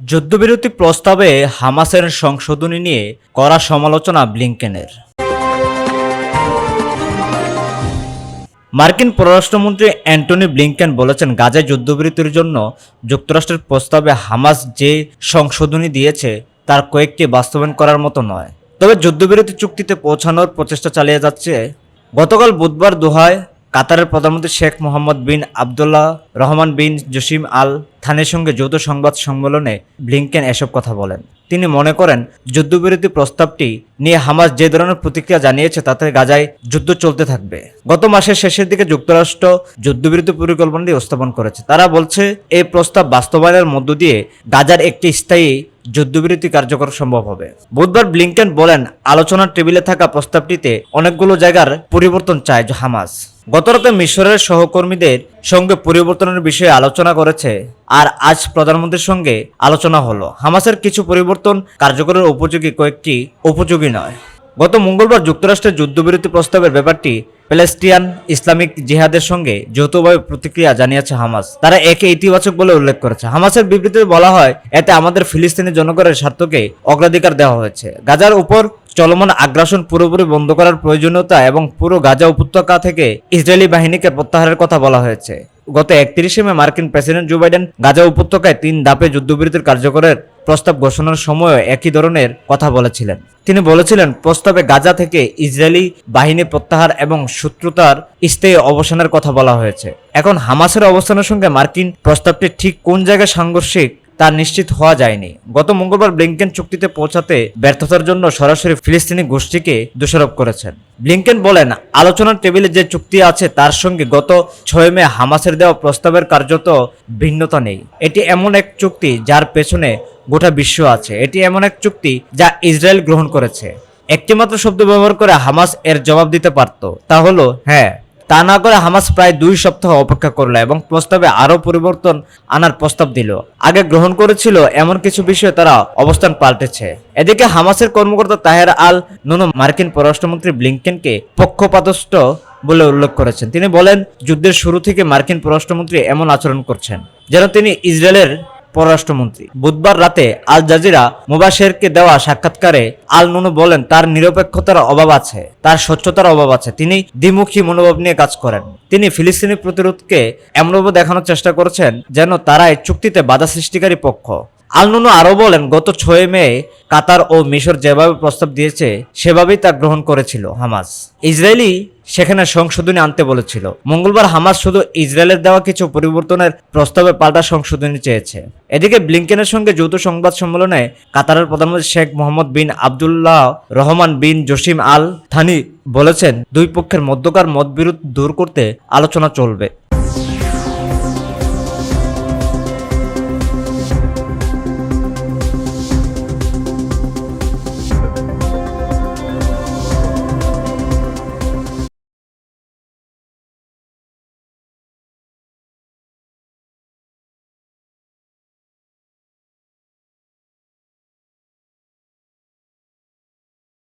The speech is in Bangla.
যুদ্ধবিরতি প্রস্তাবে হামাসের সংশোধনী নিয়ে কড়া সমালোচনা ব্লিংকেনের। মার্কিন পররাষ্ট্রমন্ত্রী অ্যান্টনি ব্লিংকেন বলেছেন, গাজায় যুদ্ধবিরতির জন্য যুক্তরাষ্ট্রের প্রস্তাবে হামাস যে সংশোধনী দিয়েছে, তার কয়েকটি বাস্তবায়ন করার মতো নয়। তবে যুদ্ধবিরতি চুক্তিতে পৌঁছানোর প্রচেষ্টা চালিয়ে যাচ্ছে। গতকাল বুধবার দোহায় কাতারের প্রধানমন্ত্রী Sheikh Mohammed bin Abdullah Rahman bin Jassim আল থানের সঙ্গে যৌথ সংবাদ সম্মেলনে ব্লিংকেন এসব কথা বলেন। তিনি মনে করেন, যুদ্ধবিরতি প্রস্তাবটি নিয়ে হামাস যে ধরনের প্রতিক্রিয়া জানিয়েছে তাতে গাজায় যুদ্ধ চলতে থাকবে। গত মাসের শেষের দিকে যুক্তরাষ্ট্র যুদ্ধবিরতি পরিকল্পনাটি উপস্থাপন করেছে। তারা বলছে, এই প্রস্তাব বাস্তবায়নের মধ্য দিয়ে গাজার একটি স্থায়ী যুদ্ধবিরতি কার্যকর সম্ভব হবে। বুধবার ব্লিংকেন বলেন, আলোচনার টেবিলে থাকা প্রস্তাবটিতে অনেকগুলো জায়গার পরিবর্তন চায় হামাস। গতরাতে মিশরের সহকর্মীদের সঙ্গে পরিবর্তনের বিষয়ে আলোচনা করেছে আর আজ প্রধানমন্ত্রীর সঙ্গে আলোচনা হলো। হামাসের কিছু পরিবর্তন কার্যকরের উপযোগী কয়েকটি উপযোগী নয়। গত মঙ্গলবার যুক্তরাষ্ট্রের যুদ্ধবিরতি প্রস্তাবের ব্যাপারটি প্যালেস্টিয়ান ইসলামিক জিহাদের সঙ্গে যৌথভাবে প্রতিক্রিয়া জানিয়েছে হামাস। তারা একে ইতিবাচক বলে উল্লেখ করেছে। হামাসের বিবৃতিতে বলা হয়, এতে আমাদের ফিলিস্তিনি জনগণের স্বার্থকে অগ্রাধিকার দেওয়া হয়েছে। গাজার উপর চলমান আগ্রাসন পুরোপুরি বন্ধ করার প্রয়োজনীয়তা এবং পুরো গাজা উপত্যকা থেকে ইসরায়েলি বাহিনীকে প্রত্যাহারের কথা বলা হয়েছে। গত একত্রিশে মে মার্কিন প্রেসিডেন্ট জো বাইডেন গাজা উপত্যকায় তিন দাপে যুদ্ধবিরতির কার্যকরের প্রস্তাব ঘোষণার সময় একই ধরনের কথা বলেছিলেন। তিনি বলেছিলেন, প্রস্তাবে গাজা থেকে ইসরায়েলি বাহিনী প্রত্যাহার এবং শত্রুতার স্থায়ী অবসানের কথা বলা হয়েছে। এখন হামাসের অবস্থানের সঙ্গে মার্কিন প্রস্তাবটি ঠিক কোন জায়গায় সাংঘর্ষিক তা নিশ্চিত হওয়া যায়নি। গত মঙ্গলবার ব্লিংকেন চুক্তিতে পৌঁছাতে ব্যর্থতার জন্য সরাসরি ফিলিস্তিনি গোষ্ঠীকে দোষারোপ করেছেন। ব্লিংকেন বলেন, আলোচনার টেবিলে যে চুক্তি আছে তার সঙ্গে গত ছয় মে হামাসের দেওয়া প্রস্তাবের কার্যত ভিন্নতা নেই। এটি এমন এক চুক্তি যার পেছনে গোটা বিশ্ব আছে। এটি এমন এক চুক্তি যা ইসরায়েল গ্রহণ করেছে। একটিমাত্র শব্দ ব্যবহার করে হামাস এর জবাব দিতে পারত। তা হলো হ্যাঁ। তা না করে হামাস প্রায় দুই সপ্তাহ অপেক্ষা করল এবং প্রস্তাবে আরও পরিবর্তন আনার প্রস্তাব দিল। আগে গ্রহণ করেছিল এমন কিছু বিষয়ে তারা অবস্থান পাল্টেছে। এদিকে হামাসের কর্মকর্তা তাহের আল নুনো মার্কিন পররাষ্ট্রমন্ত্রী ব্লিংকেনকে পক্ষপাতস্থ বলে উল্লেখ করেছেন। তিনি বলেন, যুদ্ধের শুরু থেকে মার্কিন পররাষ্ট্রমন্ত্রী এমন আচরণ করছেন যেন তিনি ইসরায়েলের পররাষ্ট্রমন্ত্রী। বুধবার রাতে আল জাজিরা মুবাশেরকে দেওয়া সাক্ষাৎকারে আল নুনু বলেন, তার নিরপেক্ষতার অভাব আছে, তার স্বচ্ছতার অভাব আছে। তিনি দ্বিমুখী মনোভাব নিয়ে কাজ করেন। তিনি ফিলিস্তিনি প্রতিরোধকে এমনভাবে দেখানোর চেষ্টা করেছেন যেন তারা এই চুক্তিতে বাধা সৃষ্টিকারী পক্ষ। আলনুনু আরও বলেন, গত ছয় মে কাতার ও মিশর যেভাবে প্রস্তাব দিয়েছে, সেভাবেই তা গ্রহণ করেছিল হামাস। ইসরায়েলি সেখানে সংশোধনী আনতে বলেছিল। মঙ্গলবার হামাস শুধু ইসরায়েলের দেওয়া কিছু পরিবর্তনের প্রস্তাবে পাল্টা সংশোধনী চেয়েছে। এদিকে ব্লিংকেনের সঙ্গে যৌথ সংবাদ সম্মেলনে কাতারের প্রধানমন্ত্রী Sheikh Mohammed bin Abdulrahman bin Jassim Al Thani বলেছেন, দুই পক্ষের মধ্যকার মতবিরোধ দূর করতে আলোচনা চলবে।